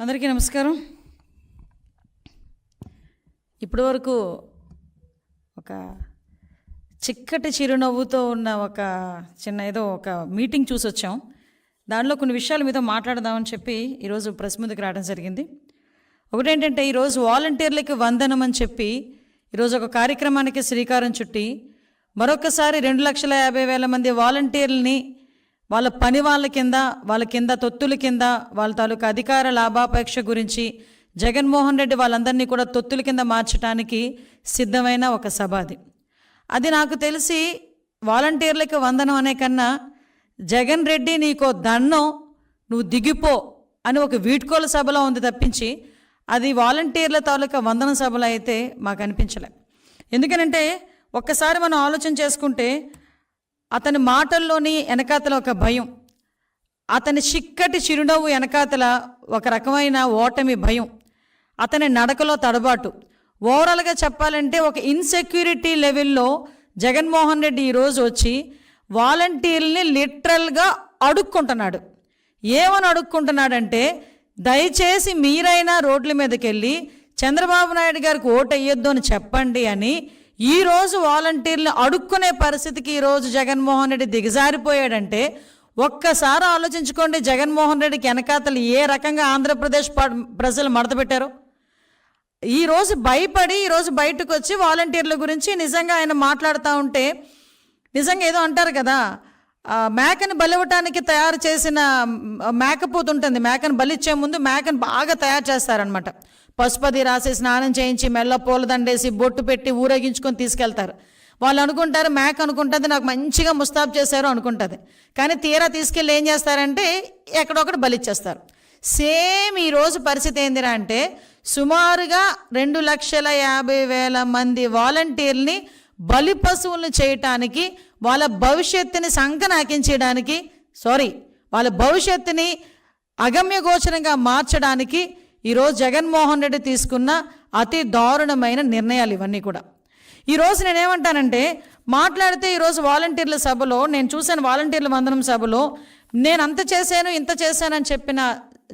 అందరికీ నమస్కారం. ఇప్పటి వరకు ఒక చిక్కటి చిరునవ్వుతో ఉన్న ఒక చిన్న ఏదో ఒక మీటింగ్ చూసి వచ్చాం దానిలో కొన్ని విషయాలు మీతో మాట్లాడదామని చెప్పి ఈరోజు ప్రెస్ ముందుకు రావడం జరిగింది. ఒకటేంటంటే ఈరోజు వాలంటీర్లకి వందనం అని చెప్పి ఈరోజు ఒక కార్యక్రమానికి శ్రీకారం చుట్టి మరొకసారి రెండు లక్షల యాభై వేల మంది వాలంటీర్లని వాళ్ళ పని వాళ్ళ కింద వాళ్ళ కింద తొత్తుల కింద వాళ్ళ తాలూకా అధికార లాభాపేక్ష గురించి జగన్మోహన్ రెడ్డి వాళ్ళందరినీ కూడా తొత్తుల కింద మార్చడానికి సిద్ధమైన ఒక సభ అది. అది నాకు తెలిసి వాలంటీర్లకి వందనం అనే కన్నా జగన్ రెడ్డి నీకో దండం నువ్వు దిగిపో అని ఒక వీడ్కోల సభలో ఉంది తప్పించి అది వాలంటీర్ల తాలూకా వందన సభలో అయితే మాకు అనిపించలే. ఎందుకనంటే ఒక్కసారి మనం ఆలోచన చేసుకుంటే అతని మాటల్లోని వెనకాతల ఒక భయం అతని చిక్కటి చిరునవ్వు వెనకాతల ఒక రకమైన ఓటమి భయం అతని నడకలో తడబాటు. ఓవరాల్గా చెప్పాలంటే ఒక ఇన్సెక్యూరిటీ లెవెల్లో జగన్మోహన్ రెడ్డి ఈరోజు వచ్చి వాలంటీర్ని లిటరల్గా అడుక్కుంటున్నాడు. ఏమని అడుక్కుంటున్నాడంటే దయచేసి మీరైనా రోడ్ల మీదకి వెళ్ళి చంద్రబాబు నాయుడు గారికి ఓటు వేయొద్దు అని చెప్పండి అని ఈరోజు వాలంటీర్లు అడుక్కునే పరిస్థితికి ఈరోజు జగన్మోహన్ రెడ్డి దిగజారిపోయాడంటే ఒక్కసారి ఆలోచించుకోండి జగన్మోహన్ రెడ్డికి వెనకాతలు ఏ రకంగా ఆంధ్రప్రదేశ్ ప్రజలు మడతపెట్టారు ఈరోజు భయపడి ఈరోజు బయటకు వచ్చి వాలంటీర్ల గురించి నిజంగా ఆయన మాట్లాడుతూ ఉంటే నిజంగా ఏదో అంటారు కదా మేకను మేకని బలివ్వటానికి తయారు చేసిన మేకపోతుంటుంది. ఉంటుంది మేకను బలిచ్చే ముందు మేకను బాగా తయారు చేస్తారనమాట పసుపది రాసి స్నానం చేయించి మెల్ల పూలదండేసి బొట్టు పెట్టి ఊరేగించుకొని తీసుకెళ్తారు. వాళ్ళు అనుకుంటారు మేక అనుకుంటుంది నాకు మంచిగా ముస్తాబ్ చేశారు అనుకుంటుంది. కానీ తీరా తీసుకెళ్ళి ఏం చేస్తారంటే ఎక్కడొకటి బలిచ్చేస్తారు. సేమ్ ఈరోజు పరిస్థితి ఏందిరా అంటే సుమారుగా రెండు లక్షల యాభై వేల మంది వాలంటీర్ని బలి పశువులను చేయటానికి వాళ్ళ భవిష్యత్తుని సంకనాకించడానికి సారీ వాళ్ళ భవిష్యత్తుని అగమ్యగోచరంగా మార్చడానికి ఈరోజు జగన్మోహన్ రెడ్డి తీసుకున్న అతి దారుణమైన నిర్ణయాలు ఇవన్నీ కూడా. ఈరోజు నేనేమంటానంటే మాట్లాడితే ఈరోజు వాలంటీర్ల సభలో నేను చూశాను వాలంటీర్ల వందనం సభలో నేను అంత చేశాను ఇంత చేశానని చెప్పిన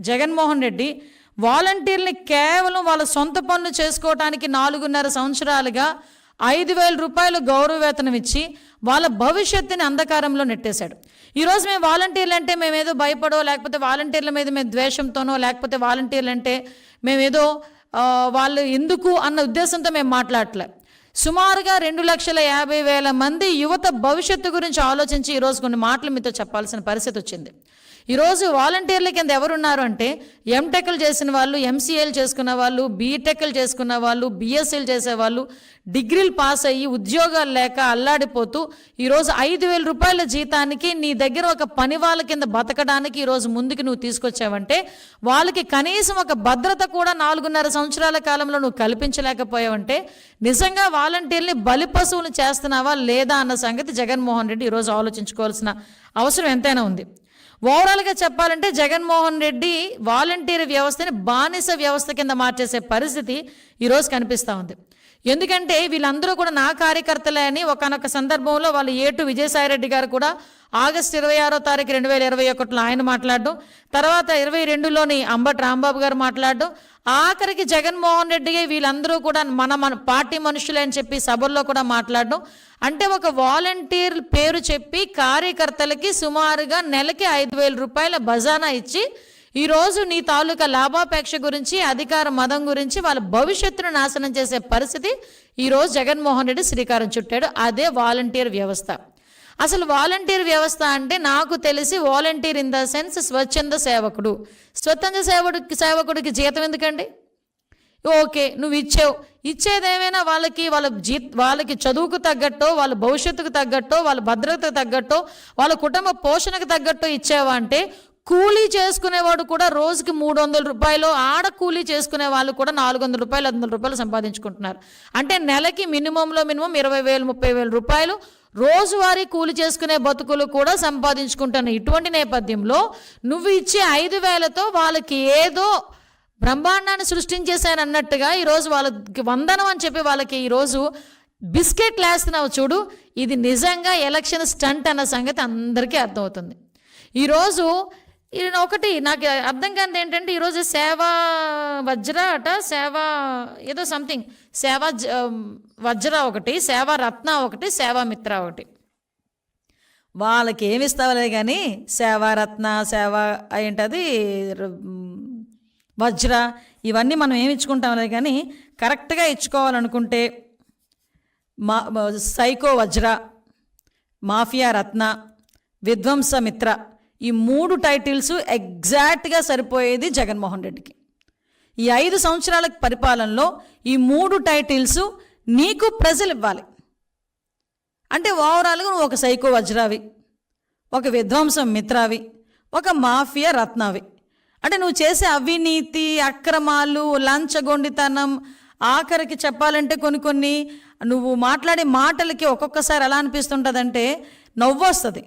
జగన్మోహన్ రెడ్డి వాలంటీర్ని కేవలం వాళ్ళ సొంత పనులు చేసుకోవటానికి నాలుగున్నర సంవత్సరాలుగా ఐదు వేల రూపాయలు గౌరవ వేతనం ఇచ్చి వాళ్ళ భవిష్యత్తుని అంధకారంలో నెట్టేశాడు. ఈరోజు మేము వాలంటీర్లు అంటే మేమేదో భయపడో లేకపోతే వాలంటీర్ల మీద మేము ద్వేషంతోనో లేకపోతే వాలంటీర్లు అంటే మేమేదో వాళ్ళు ఎందుకు అన్న ఉద్దేశంతో మేము మాట్లాడలే సుమారుగా రెండు లక్షల యాభై వేల మంది యువత భవిష్యత్తు గురించి ఆలోచించి ఈరోజు కొన్ని మాటలు మీతో చెప్పాల్సిన పరిస్థితి వచ్చింది. ఈరోజు వాలంటీర్ల కింద ఎవరున్నారు అంటే ఎంటెక్లు చేసిన వాళ్ళు ఎంసీఏలు చేసుకున్న వాళ్ళు బీటెక్లు చేసుకున్న వాళ్ళు బీఎస్సీలు చేసేవాళ్ళు డిగ్రీలు పాస్ అయ్యి ఉద్యోగాలు లేక అల్లాడిపోతూ ఈరోజు ఐదు వేల రూపాయల జీతానికి నీ దగ్గర ఒక పని వాళ్ళ కింద బతకడానికి ఈరోజు ముందుకు నువ్వు తీసుకొచ్చావంటే వాళ్ళకి కనీసం ఒక భద్రత కూడా నాలుగున్నర సంవత్సరాల కాలంలో నువ్వు కల్పించలేకపోయావంటే నిజంగా వాలంటీర్ని బలి పశువులు చేస్తున్నావా లేదా అన్న సంగతి జగన్మోహన్ రెడ్డి ఈరోజు ఆలోచించుకోవాల్సిన అవసరం ఎంతైనా ఉంది. ఓవరాల్గా చెప్పాలంటే జగన్మోహన్ రెడ్డి వాలంటీర్ వ్యవస్థని బానిస వ్యవస్థ కింద మార్చేసే పరిస్థితి ఈరోజు కనిపిస్తూ ఉంది. ఎందుకంటే వీళ్ళందరూ కూడా నా కార్యకర్తలే అని ఒకనొక సందర్భంలో వాళ్ళు ఏటు విజయసాయిరెడ్డి గారు కూడా ఆగస్టు ఇరవై ఆరో తారీఖు రెండు వేల ఇరవై ఒకటిలో ఆయన మాట్లాడడం తర్వాత ఇరవై రెండులోని అంబటి రాంబాబు గారు మాట్లాడడం ఆఖరికి జగన్మోహన్ రెడ్డి వీళ్ళందరూ కూడా మన మన పార్టీ మనుషులే అని చెప్పి సభల్లో కూడా మాట్లాడడం. అంటే ఒక వాలంటీర్ పేరు చెప్పి కార్యకర్తలకి సుమారుగా నెలకి ఐదు వేల రూపాయల బజానా ఇచ్చి ఈరోజు నీ తాలూకా లాభాపేక్ష గురించి అధికార మదం గురించి వాళ్ళ భవిష్యత్తును నాశనం చేసే పరిస్థితి ఈరోజు జగన్మోహన్ రెడ్డి శ్రీకారం చుట్టాడు. అదే వాలంటీర్ వ్యవస్థ. అసలు వాలంటీర్ వ్యవస్థ అంటే నాకు తెలిసి వాలంటీర్ ఇన్ ద సెన్స్ స్వచ్ఛంద సేవకుడు. స్వతంత్ర సేవకుడికి సేవకుడికి జీతం ఎందుకండి? ఓకే నువ్వు ఇచ్చావు. ఇచ్చేదేమైనా వాళ్ళకి వాళ్ళ జీ వాళ్ళకి చదువుకు తగ్గట్టో వాళ్ళ భవిష్యత్తుకు తగ్గట్టో వాళ్ళ భద్రతకు తగ్గట్టో వాళ్ళ కుటుంబ పోషణకు తగ్గట్టో ఇచ్చావా అంటే కూలీ చేసుకునేవాడు కూడా రోజుకి మూడు వందల రూపాయలు ఆడ కూలీ చేసుకునే వాళ్ళు కూడా నాలుగు వందల రూపాయలు ఐదు వందల రూపాయలు సంపాదించుకుంటున్నారు. అంటే నెలకి మినిమంలో మినిమం ఇరవై వేలు ముప్పై వేల రూపాయలు రోజువారీ కూలి చేసుకునే బతుకులు కూడా సంపాదించుకుంటున్న ఇటువంటి నేపథ్యంలో నువ్వు ఇచ్చే ఐదు వేలతో వాళ్ళకి ఏదో బ్రహ్మాండాన్ని సృష్టించేశానన్నట్టుగా ఈరోజు వాళ్ళకి వందనం అని చెప్పి వాళ్ళకి ఈరోజు బిస్కెట్ లేస్తున్నావు చూడు ఇది నిజంగా ఎలక్షన్ స్టంట్ అన్న సంగతి అందరికీ అర్థమవుతుంది. ఈరోజు ఒకటి నాకు అర్థం కానిది ఏంటంటే ఈరోజు సేవా వజ్ర అట సేవా ఏదో సంథింగ్ సేవా జ- వజ్ర ఒకటి సేవా రత్న ఒకటి సేవా మిత్ర ఒకటి. వాళ్ళకి ఏమి ఇస్తావులే కానీ సేవారత్న సేవ ఏంటది వజ్ర ఇవన్నీ మనం ఏమి ఇచ్చుకుంటాంలే కానీ కరెక్ట్గా ఇచ్చుకోవాలనుకుంటే మా- సైకో వజ్ర మాఫియా రత్న విధ్వంస మిత్ర ఈ మూడు టైటిల్స్ ఎగ్జాక్ట్గా సరిపోయేది జగన్మోహన్ రెడ్డికి. ఈ ఐదు సంవత్సరాల పరిపాలనలో ఈ మూడు టైటిల్స్ నీకు ప్రజలు ఇవ్వాలి. అంటే ఓవరాల్గా నువ్వు ఒక సైకో వజ్రావి ఒక విధ్వంసం మిత్రావి ఒక మాఫియా రత్నావి. అంటే నువ్వు చేసే అవినీతి అక్రమాలు లంచగొండితనం ఆఖరికి చెప్పాలంటే కొన్ని కొన్ని నువ్వు మాట్లాడే మాటలకి ఒక్కొక్కసారి ఎలా అనిపిస్తుంటుందంటే నవ్వు వస్తుంది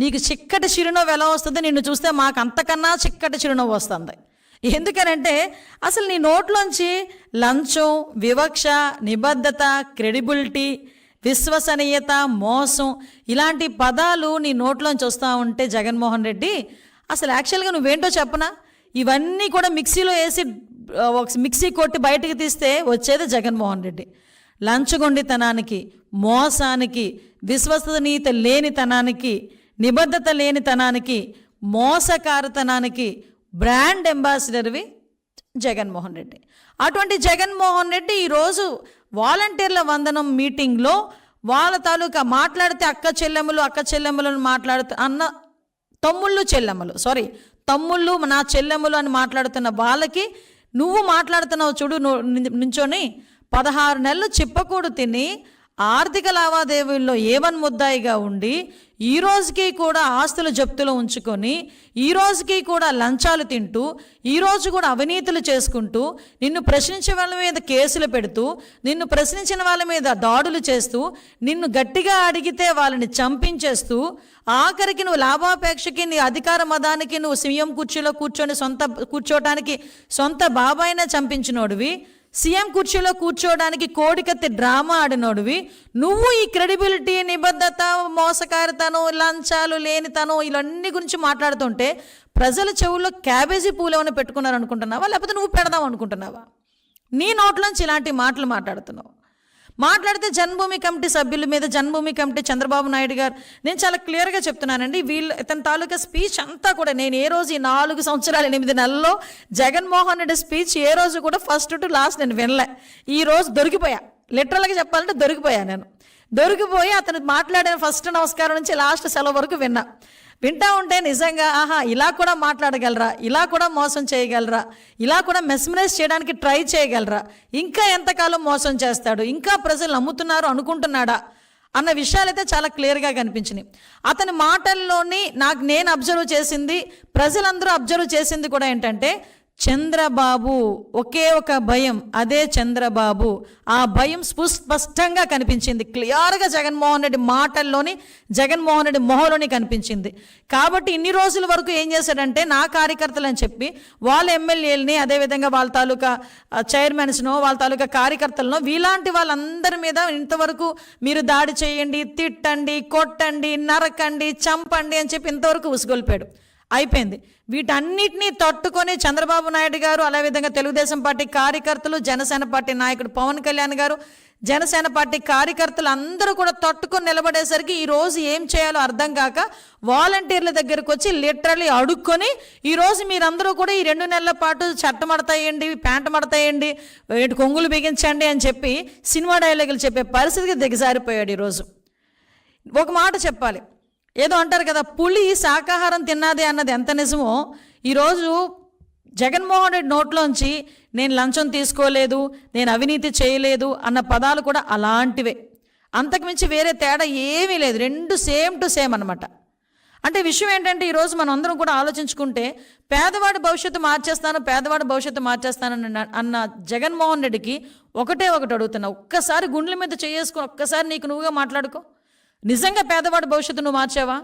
నీకు చిక్కటి చిరునవ్వు ఎలా వస్తుంది? నిన్ను చూస్తే మాకు అంతకన్నా చిక్కటి చిరునవ్వు వస్తుంది. ఎందుకనంటే అసలు నీ నోట్లోంచి లంచం వివక్ష నిబద్ధత క్రెడిబిలిటీ విశ్వసనీయత మోసం ఇలాంటి పదాలు నీ నోట్లోంచి వస్తూ ఉంటే జగన్మోహన్ రెడ్డి అసలు యాక్చువల్గా నువ్వేంటో చెప్పనా? ఇవన్నీ కూడా మిక్సీలో వేసి ఒక మిక్సీ కొట్టి బయటకు తీస్తే వచ్చేది జగన్మోహన్ రెడ్డి. లంచగొండితనానికి మోసానికి విశ్వసనీయత లేనితనానికి నిబద్ధత లేనితనానికి మోసకారతనానికి బ్రాండ్ అంబాసిడర్వి జగన్మోహన్ రెడ్డి. అటువంటి జగన్మోహన్ రెడ్డి ఈరోజు వాలంటీర్ల వందనం మీటింగ్లో వాళ్ళ తాలూకా మాట్లాడితే అక్క చెల్లెములు అక్క చెల్లెములను మాట్లాడుతూ అన్న తమ్ముళ్ళు చెల్లెమ్మలు సారీ తమ్ముళ్ళు నా చెల్లెమ్మలు అని మాట్లాడుతున్న వాళ్ళకి నువ్వు మాట్లాడుతున్నావు చూడు ను- నుంచొని పదహారు నెలలు చిప్పకూడు తిని ఆర్థిక లావాదేవీల్లో ఏవన్ ముద్దాయిగా ఉండి ఈ రోజుకి కూడా ఆస్తులు జప్తులు ఉంచుకొని ఈ రోజుకి కూడా లంచాలు తింటూ ఈ రోజు కూడా అవినీతులు చేసుకుంటూ నిన్ను ప్రశ్నించే వాళ్ళ మీద కేసులు పెడుతూ నిన్ను ప్రశ్నించిన వాళ్ళ మీద దాడులు చేస్తూ నిన్ను గట్టిగా అడిగితే వాళ్ళని చంపించేస్తూ ఆఖరికి నువ్వు లాభాపేక్షకి నీ అధికార మదానికి నువ్వు సీఎం కుర్చీలో కూర్చొని సొంత కూర్చోటానికి సొంత బాబాయినే చంపించినోడివి. సీఎం కుర్చీలో కూర్చోవడానికి కోడికత్తి డ్రామా ఆడినోడివి. నువ్వు ఈ క్రెడిబిలిటీ నిబద్ధత మోసకారితనం లంచాలు లేనితనం ఇవన్నీ గురించి మాట్లాడుతుంటే ప్రజల చెవుల్లో క్యాబేజీ పూలు ఏమైనా పెట్టుకున్నారు అనుకుంటున్నావా లేకపోతే నువ్వు పెడదాం అనుకుంటున్నావా నీ నోట్లోంచి ఇలాంటి మాటలు మాట్లాడుతున్నావు. మాట్లాడితే జన్మభూమి కమిటీ సభ్యుల మీద జన్మభూమి కమిటీ చంద్రబాబు నాయుడు గారు. నేను చాలా క్లియర్గా చెప్తున్నానండి వీళ్ళు ఇతని తాలూకా స్పీచ్ అంతా కూడా నేను ఏ రోజు ఈ నాలుగు సంవత్సరాలు ఎనిమిది నెలల్లో జగన్మోహన్ రెడ్డి స్పీచ్ ఏ రోజు కూడా ఫస్ట్ టు లాస్ట్ నేను వినలే. ఈ రోజు దొరికిపోయా. లిటరల్గా చెప్పాలంటే దొరికిపోయా నేను. దొరికిపోయి అతను మాట్లాడిన ఫస్ట్ నమస్కారం నుంచి లాస్ట్ సెలవు వరకు విన్నా. వింటా ఉంటే నిజంగా ఆహా ఇలా కూడా మాట్లాడగలరా? ఇలా కూడా మోసం చేయగలరా? ఇలా కూడా మెస్మరైజ్ చేయడానికి ట్రై చేయగలరా? ఇంకా ఎంతకాలం మోసం చేస్తాడు? ఇంకా ప్రజలు నమ్ముతున్నారు అనుకుంటున్నాడా? అన్న విషయాలైతే చాలా క్లియర్గా కనిపించినాయి. అతని మాటల్లోని నాకు నేను అబ్జర్వ్ చేసింది ప్రజలందరూ అబ్జర్వ్ చేసింది కూడా ఏంటంటే చంద్రబాబు ఒకే ఒక భయం అదే చంద్రబాబు. ఆ భయం స్పష్టంగా కనిపించింది. క్లియర్గా జగన్మోహన్ రెడ్డి మాటల్లోని జగన్మోహన్ రెడ్డి మొహంలోని కనిపించింది. కాబట్టి ఇన్ని రోజుల వరకు ఏం చేశాడంటే నా కార్యకర్తలు అని చెప్పి వాళ్ళ ఎమ్మెల్యేలని అదేవిధంగా వాళ్ళ తాలూకా చైర్మన్స్నో వాళ్ళ తాలూకా కార్యకర్తలను వీలాంటి వాళ్ళందరి మీద ఇంతవరకు మీరు దాడి చేయండి తిట్టండి కొట్టండి నరకండి చంపండి అని చెప్పి ఇంతవరకు ఉసుగొల్పాడు. అయిపోయింది. వీటన్నిటినీ తట్టుకొని చంద్రబాబు నాయుడు గారు అదే విధంగా తెలుగుదేశం పార్టీ కార్యకర్తలు జనసేన పార్టీ నాయకుడు పవన్ కళ్యాణ్ గారు జనసేన పార్టీ కార్యకర్తలు అందరూ కూడా తట్టుకొని నిలబడేసరికి ఈ రోజు ఏం చేయాలో అర్థం కాక వాలంటీర్ల దగ్గరకు వచ్చి లిటరలీ అడుక్కొని ఈరోజు మీరందరూ కూడా ఈ రెండు నెలల పాటు చట్టమడతాయండి ప్యాంట మడతాయండి కొంగులు బిగించండి అని చెప్పి సినిమా డైలాగులు చెప్పే పరిస్థితికి దిగజారిపోయాడు ఈరోజు ఒక మాట చెప్పాలి. ఏదో అంటారు కదా పులి శాకాహారం తిన్నది అన్నది ఎంత నిజమో ఈరోజు జగన్మోహన్ రెడ్డి నోట్లోంచి నేను లంచం తీసుకోలేదు నేను అవినీతి చేయలేదు అన్న పదాలు కూడా అలాంటివే. అంతకుమించి వేరే తేడా ఏమీ లేదు రెండు సేమ్ టు సేమ్ అనమాట అంటే విషయం ఏంటంటే ఈరోజు మనం అందరం కూడా ఆలోచించుకుంటే పేదవాడి భవిష్యత్తు మార్చేస్తాను పేదవాడి భవిష్యత్తు మార్చేస్తాను అన్న అన్న జగన్మోహన్ రెడ్డికి ఒకటే ఒకటి అడుగుతున్నా. ఒక్కసారి గుండెల మీద చేసుకుని ఒక్కసారి నీకు నువ్వుగా మాట్లాడుకో. నిజంగా పేదవాడు భవిష్యత్తు నువ్వు మార్చావా?